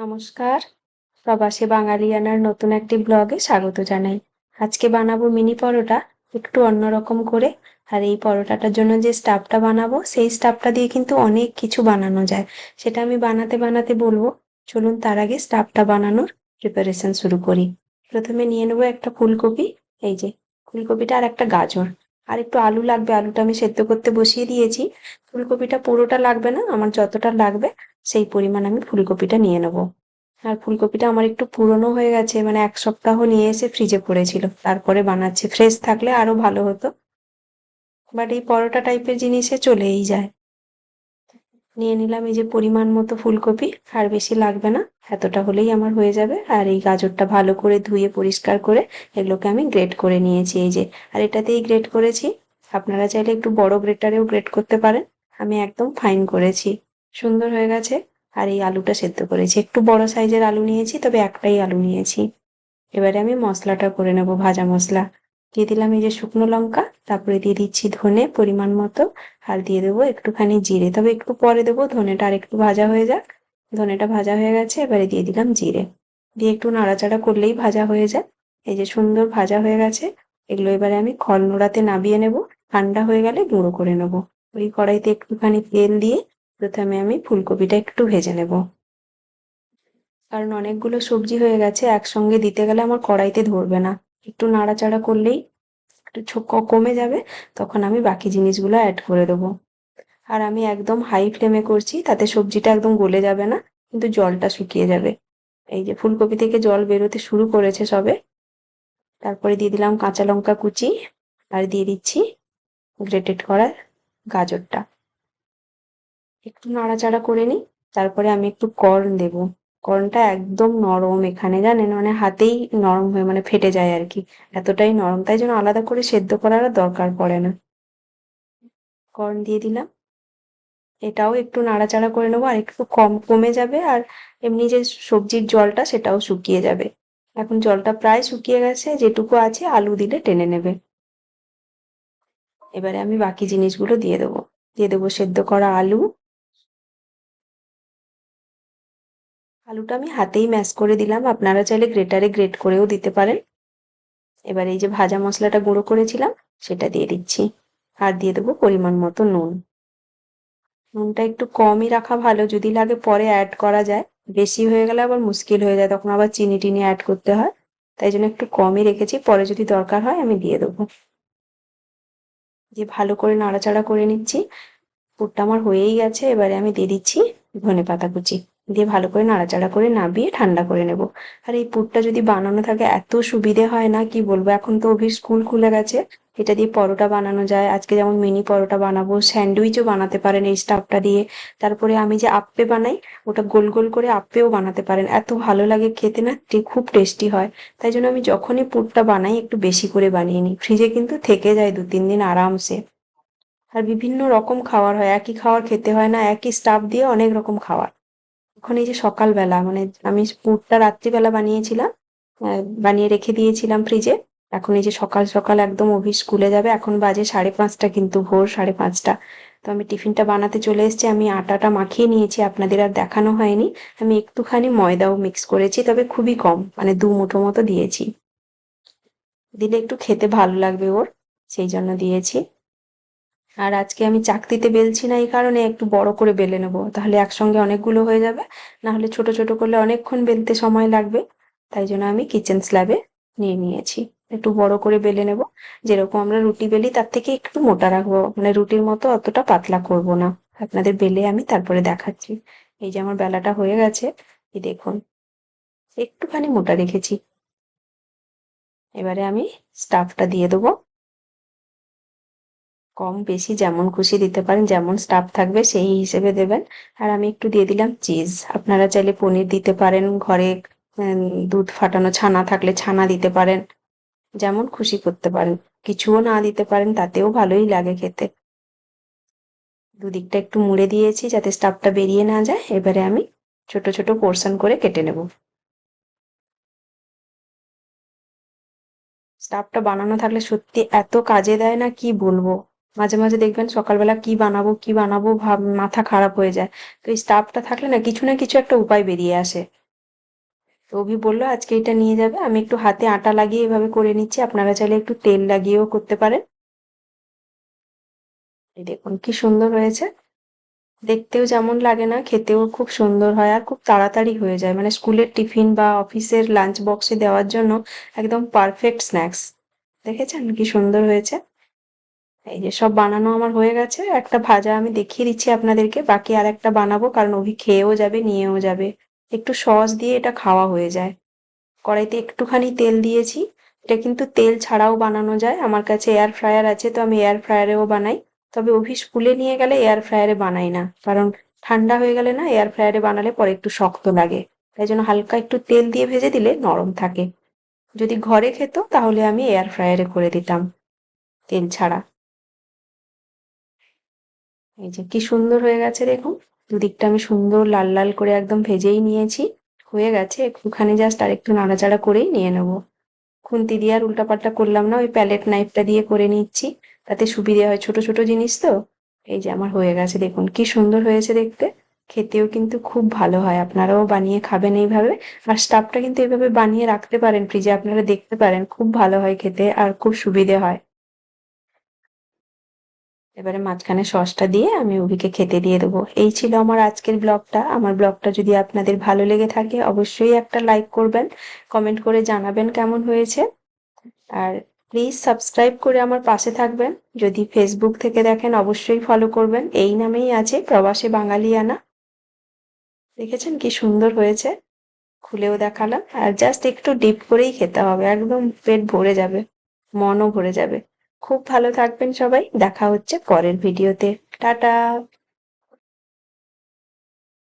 নমস্কার। প্রবাসী বাঙালিয়ানার নতুন একটি ব্লগে স্বাগত জানাই। আজকে বানাবো মিনি পরোটা, একটু অন্যরকম করে। আর এই পরোটাটার জন্য যে স্টাফটা বানাবো, সেই স্টাফটা দিয়ে কিন্তু অনেক কিছু বানানো যায়। সেটা আমি বানাতে বানাতে বলব। চলুন তার আগে স্টাফটা বানানোর প্রিপারেশন শুরু করি। প্রথমে নিয়ে নেব একটা ফুলকপি, এই যে ফুলকপিটা আর একটা গাজর। আর একটু আলু লাগবে, আলুটা আমি সেদ্ধ করতে বসিয়ে দিয়েছি। ফুলকপিটা পুরোটা লাগবে না, আমার যতটা লাগবে সেই পরিমাণ আমি ফুলকপিটা নিয়ে নেব। আর ফুলকপিটা আমার একটু পুরনো হয়ে গেছে মানে এক সপ্তাহ নিয়ে এসে ফ্রিজে পড়েছিল। তারপরে বানাচ্ছি ফ্রেশ থাকলে আরও ভালো হতো। বাট এই পরোটা টাইপের জিনিসে চলেই যায়। নিয়ে নিলাম এই যে পরিমাণ মতো ফুলকপি, আর বেশি লাগবে না, এতটা হলেই আমার হয়ে যাবে। আর এই গাজরটা ভালো করে ধুয়ে পরিষ্কার করে এগুলোকে আমি গ্রেট করে নিয়েছি এই যে। আর এটাতেই গ্রেট করেছি। আপনারা চাইলে একটু বড় গ্রেটারেও গ্রেট করতে পারেন। আমি একদম ফাইন করেছি। সুন্দর হয়ে গেছে। আর এই আলুটা সেদ্ধ করেছি। একটু বড় সাইজের আলু নিয়েছি, তবে একটাই আলু নিয়েছি। এবারে আমি মশলাটা করে নেব, ভাজা মশলা। দিয়ে দিলাম এই যে শুকনো লঙ্কা, তারপরে দিয়ে দিচ্ছি ধনে পরিমাণ মতো, আর দিয়ে দেবো একটুখানি জিরে। তবে একটু পরে দেবো ধনেটা, আর একটু ভাজা হয়ে যাক। ধনেটা ভাজা হয়ে গেছে, এবারে দিয়ে দিলাম জিরে। দিয়ে একটু নাড়াচাড়া করলেই ভাজা হয়ে যায়। এই যে সুন্দর ভাজা হয়ে গেছে, এগুলো এবারে আমি খল নোড়াতে নাবিয়ে নেব। ঠান্ডা হয়ে গেলে গুঁড়ো করে নেব। ওই কড়াইতে একটুখানি তেল দিয়ে প্রথমে আমি ফুলকপিটা একটু ভেজে নেব। কারণ অনেকগুলো সবজি হয়ে গেছে, একসঙ্গে দিতে গেলে আমার কড়াইতে ধরবে না। একটু নাড়াচাড়া করলেই একটু কমে যাবে, তখন আমি বাকি জিনিসগুলো অ্যাড করে দেবো। আর আমি একদম হাই ফ্লেমে করছি, তাতে সবজিটা একদম গলে যাবে না, কিন্তু জলটা শুকিয়ে যাবে। এই যে ফুলকপি থেকে জল বেরোতে শুরু করেছে সবে। তারপরে দিয়ে দিলাম কাঁচা লঙ্কা কুচি, আর দিয়ে দিচ্ছি গ্রেটেড করা গাজরটা। একটু নাড়াচাড়া করে নিই, তারপরে আমি একটু কর্ন দেব। কর্নটা একদম নরম এখানে, জানেন? মানে হাতেই নরম হয়ে মানে ফেটে যায় আর কি। এতটাই নরম, তাই জন্য আলাদা করে সেদ্ধ করার দরকার পড়ে না। কর্ন দিয়ে দিলাম। এটাও একটু নাড়াচাড়া করে নেব, আর একটু কম কমে যাবে, আর এমনি যে সবজির জলটা, সেটাও শুকিয়ে যাবে। এখন জলটা প্রায় শুকিয়ে গেছে, যেটুকু আছে আলু দিলে টেনে নেবে। এবারে আমি বাকি জিনিসগুলো দিয়ে দেবো। দিয়ে দেবো সেদ্ধ করা আলু আলুটা আমি হাতেই ম্যাশ করে দিলাম। আপনারা চাইলে গ্রেটারে গ্রেট করেও দিতে পারেন। এবার এই যে ভাজা মশলাটা গুঁড়ো করেছিলাম, সেটা দিয়ে দিচ্ছি। আর দিয়ে দেবো পরিমাণ মতো নুন। নুনটা একটু কমই রাখা ভালো, যদি লাগে পরে অ্যাড করা যায়। বেশি হয়ে গেলে আবার মুশকিল হয়ে যায়, তখন আবার চিনি টিনি অ্যাড করতে হয়। তাই জন্য একটু কমই রেখেছি, পরে যদি দরকার হয় আমি দিয়ে দেবো। যে ভালো করে নাড়াচাড়া করে নিচ্ছি, পুরটা আমার হয়েই গেছে, এবারে আমি দিয়ে দিচ্ছি ধনে পাতা কুচি। দিয়ে ভালো করে নাড়াচাড়া করে নাবিয়ে ঠান্ডা করে নেব। আর এই পুরটা যদি বানানো থাকে, এত সুবিধে হয় না, কি বলব? এখন তো অভির স্কুল খুলে গেছে, এটা দিয়ে পরোটা বানানো যায়। আজকে যেমন মিনি পরোটা বানাবো, স্যান্ডউইচও বানাতে পারেন এই স্টাফটা দিয়ে। তারপরে আমি যে আপ্পে বানাই, ওটা গোল গোল করে আপ্পেও বানাতে পারেন। এত ভালো লাগে খেতে না খুব টেস্টি হয়। তাই জন্য আমি যখনই পুরটা বানাই, একটু বেশি করে বানিয়ে নিই। ফ্রিজে কিন্তু থেকে যায় দু তিন দিন আরামসে। আর বিভিন্ন রকম খাওয়ার হয়, একই খাওয়ার খেতে হয় না, একই স্টাফ দিয়ে অনেক রকম খাবার এখন এই যে সকালবেলা মানে আমি পুরটা রাত্রিবেলা বানিয়েছিলাম বানিয়ে রেখে দিয়েছিলাম ফ্রিজে এখন এই যে সকাল সকাল একদম অভি স্কুলে যাবে, এখন বাজে সাড়ে পাঁচটা কিন্তু, ভোর সাড়ে পাঁচটা। তো আমি টিফিনটা বানাতে চলে এসেছি, আমি আটাটা মাখিয়ে নিয়েছি, আপনাদের আর দেখানো হয়নি। আমি একটুখানি ময়দাও মিক্স করেছি, তবে খুবই কম মানে দু মুঠো মতো দিয়েছি। দিলে একটু খেতে ভালো লাগবে ওর, সেই জন্য দিয়েছি। আর আজকে আমি চাকতিতে বেলছি না এই কারণে একটু বড় করে বেলে নেব। তাহলে একসঙ্গে অনেকগুলো হয়ে যাবে। না হলে ছোট ছোট করলে অনেকক্ষণ বেলতে সময় লাগবে। তাই জন্য আমি কিচেন স্ল্যাবে নিয়ে নিয়েছি। একটু বড় করে বেলে নেব। যেরকম আমরা রুটি বেলি, তার থেকে একটু মোটা রাখব। মানে রুটির মতো অতটা পাতলা করব না। আপনাদের বেলে আমি তারপরে দেখাচ্ছি। এই যে আমার বেলাটা হয়ে গেছে। এই দেখুন, একটুখানি মোটা রেখেছি। এবারে আমি স্টাফটা দিয়ে দেবো। কম বেশি যেমন খুশি দিতে পারেন, যেমন স্টাফ থাকবে সেই হিসেবে দেবেন। আর আমি একটু দিয়ে দিলাম চিজ আপনারা চাইলে পনির দিতে পারেন, ঘরে দুধ ফাটানো ছানা থাকলে ছানা দিতে পারেন। যেমন খুশি করতে পারেন। কিছুও না দিতে পারেন, তাতেও ভালোই লাগে খেতে। দুদিকটা একটু মুড়ে দিয়েছি যাতে স্টাফটা বেরিয়ে না যায়। এবারে আমি ছোট ছোট পোর্শন করে কেটে নেব। স্টাফটা বানানো থাকলে সত্যি এত কাজে দেয় না, কি বলব? মাঝে মাঝে দেখবেন সকালবেলা কি বানাবো কি বানাবো, ভাব, মাথা খারাপ হয়ে যায়। তো এই স্টাফটা থাকলে না কিছু না কিছু একটা উপায় বেরিয়ে আসে। তো অভি বলল, আজকে এটা নিয়ে যাবে। আমি একটু হাতে আটা লাগিয়ে এভাবে করে নিচ্ছি। আপনারা চাইলে একটু তেল লাগিয়েও করতে পারেন। এই দেখুন কি সুন্দর হয়েছে। দেখতেও যেমন লাগে না, খেতেও খুব সুন্দর হয় আর খুব তাড়াতাড়ি হয়ে যায়। মানে স্কুলের টিফিন বা অফিসের লাঞ্চ বক্সে দেওয়ার জন্য একদম পারফেক্ট স্ন্যাক্স। দেখেছেন কি সুন্দর হয়েছে? এই যে সব বানানো আমার হয়ে গেছে, একটা ভাজা আমি দেখিয়ে দিচ্ছি আপনাদেরকে, বাকি আর একটা বানাবো, কারণ অভি খেয়েও যাবে, নিয়েও যাবে। একটু সস দিয়ে এটা খাওয়া হয়ে যায়। কড়াইতে একটুখানি তেল দিয়েছি, এটা কিন্তু তেল ছাড়াও বানানো যায়, আমার কাছে এয়ার ফ্রায়ার আছে, তো আমি এয়ার ফ্রায়ারেও বানাই। তবে অভি স্কুলে নিয়ে গেলে এয়ার ফ্রায়ারে বানাই না, কারণ ঠান্ডা হয়ে গেলে না এয়ার ফ্রায়ারে বানালে পরে একটু শক্ত লাগে। তাই জন্য হালকা একটু তেল দিয়ে ভেজে দিলে নরম থাকে। যদি ঘরে খেত, তাহলে আমি এয়ার ফ্রায়ারে করে দিতাম, তেল ছাড়া। এই যে কি সুন্দর হয়ে গেছে দেখুন। দুদিকটা আমি সুন্দর লাল লাল করে একদম ভেজেই নিয়েছি। হয়ে গেছে, একটুখানি জাস্ট আর একটু নাড়াচাড়া করেই নিয়ে নেব। খুন্তি দিয়ে আর উল্টাপাল্টা করলাম না, ওই প্যালেট নাইফটা দিয়ে করে নিচ্ছি। তাতে সুবিধে হয় ছোট ছোট জিনিস তো। এই যে আমার হয়ে গেছে দেখুন, কি সুন্দর হয়েছে দেখতে। খেতেও কিন্তু খুব ভালো হয়, আপনারাও বানিয়ে খাবেন এইভাবে। আর স্টাফটা কিন্তু এইভাবে বানিয়ে রাখতে পারেন, ফ্রিজে আপনারা দেখতে পারেন, খুব ভালো হয় খেতে আর খুব সুবিধে হয়। এবারে মাঝখানে সসটা দিয়ে আমি অভিকে খেতে দিয়ে দেবো। এই ছিল আমার আজকের ব্লগটা। আমার ব্লগটা যদি আপনাদের ভালো লেগে থাকে, অবশ্যই একটা লাইক করবেন, কমেন্ট করে জানাবেন কেমন হয়েছে। আর প্লিজ সাবস্ক্রাইব করে আমার পাশে থাকবেন। যদি ফেসবুক থেকে দেখেন, অবশ্যই ফলো করবেন। এই নামেই আছে প্রবাসে বাঙালিয়ানা। দেখেছেন কি সুন্দর হয়েছে? খুলেও দেখালাম। আর জাস্ট একটু ডিপ করেই খেতে হবে। একদম পেট ভরে যাবে, মনও ভরে যাবে। খুব ভালো থাকবেন সবাই। দেখা হচ্ছে পরের ভিডিওতে। টাটা।